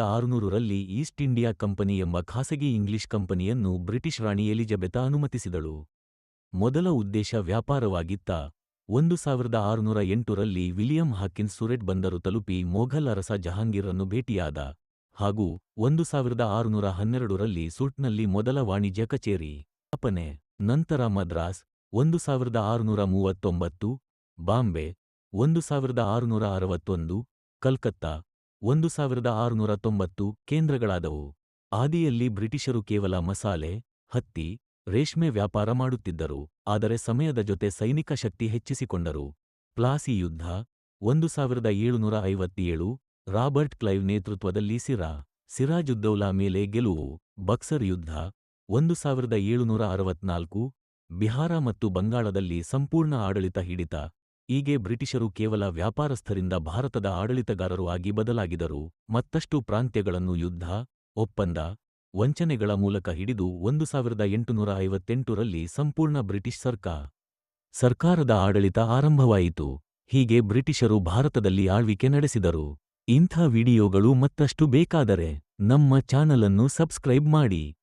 ಸಾವಿರದ ಆರುನೂರರಲ್ಲಿ East India company ಎಂಬ ಖಾಸಗಿ ಇಂಗ್ಲಿಷ್ ಕಂಪನಿಯನ್ನು ಬ್ರಿಟಿಷ್ ರಾಣಿ ಎಲಿಜಬೆತ ಅನುಮತಿಸಿದಳು. ಮೊದಲ ಉದ್ದೇಶ ವ್ಯಾಪಾರವಾಗಿತ್ತ ಒಂದು ಸಾವಿರದ ಆರುನೂರ ಎಂಟರಲ್ಲಿ ವಿಲಿಯಂ ಹಾಕಿನ್ಸ್ ಸುರೆಟ್ ಬಂದರು ತಲುಪಿ ಮೊಘಲ್ ಅರಸ ಜಹಾಂಗೀರನ್ನು ಭೇಟಿಯಾದ ಹಾಗೂ ಒಂದು ಸಾವಿರದ ಆರುನೂರ ಹನ್ನೆರಡರಲ್ಲಿ ಸುಟ್ನಲ್ಲಿ ಮೊದಲ ವಾಣಿಜ್ಯ ಕಚೇರಿ ಸ್ಥಾಪನೆ. ನಂತರ ಮದ್ರಾಸ್, ಒಂದು ಸಾವಿರದ ಆರುನೂರ ಮೂವತ್ತೊಂಬತ್ತು, ಬಾಂಬೆ, ಒಂದು ಸಾವಿರದ ಆರುನೂರ ಅರವತ್ತೊಂದು, ಕಲ್ಕತ್ತಾ ಒಂದು ಸಾವಿರದ ಆರುನೂರ ತೊಂಬತ್ತು ಕೇಂದ್ರಗಳಾದವು. ಆದಿಯಲ್ಲಿ ಬ್ರಿಟಿಷರು ಕೇವಲ ಮಸಾಲೆ, ಹತ್ತಿ, ರೇಷ್ಮೆ ವ್ಯಾಪಾರ ಮಾಡುತ್ತಿದ್ದರು, ಆದರೆ ಸಮಯದ ಜೊತೆ ಸೈನಿಕ ಶಕ್ತಿ ಹೆಚ್ಚಿಸಿಕೊಂಡರು. ಪ್ಲಾಸಿ ಯುದ್ಧ, ಒಂದು ಸಾವಿರದ ಏಳುನೂರ ಐವತ್ತೇಳು ರಾಬರ್ಟ್ ಕ್ಲೈವ್ ನೇತೃತ್ವದಲ್ಲಿ ಸಿರಾ ಸಿರಾಜುದ್ದೌಲಾ ಮೇಲೆ ಗೆಲುವು, ಬಕ್ಸರ್ ಯುದ್ಧ, ಒಂದು ಸಾವಿರದ ಏಳುನೂರ ಅರವತ್ನಾಲ್ಕು ಬಿಹಾರ ಮತ್ತು ಬಂಗಾಳದಲ್ಲಿ ಸಂಪೂರ್ಣ ಆಡಳಿತ ಹಿಡಿತ. ಹೀಗೆ ಬ್ರಿಟಿಷರು ಕೇವಲ ವ್ಯಾಪಾರಸ್ಥರಿಂದ ಭಾರತದ ಆಡಳಿತಗಾರರು ಆಗಿ ಬದಲಾಗಿದರು. ಮತ್ತಷ್ಟು ಪ್ರಾಂತ್ಯಗಳನ್ನು ಯುದ್ಧ, ಒಪ್ಪಂದ, ವಂಚನೆಗಳ ಮೂಲಕ ಹಿಡಿದು ಒಂದು ಸಾವಿರದ ಎಂಟುನೂರ ಐವತ್ತೆಂಟರಲ್ಲಿ ಸಂಪೂರ್ಣ ಬ್ರಿಟಿಷ್ ಸರ್ಕಾರ ಸರ್ಕಾರದ ಆಡಳಿತ ಆರಂಭವಾಯಿತು. ಹೀಗೆ ಬ್ರಿಟಿಷರು ಭಾರತದಲ್ಲಿ ಆಳ್ವಿಕೆ ನಡೆಸಿದರು. ಇಂಥ ವಿಡಿಯೋಗಳು ಮತ್ತಷ್ಟು ಬೇಕಾದರೆ ನಮ್ಮ ಚಾನಲನ್ನು ಸಬ್ಸ್ಕ್ರೈಬ್ ಮಾಡಿ.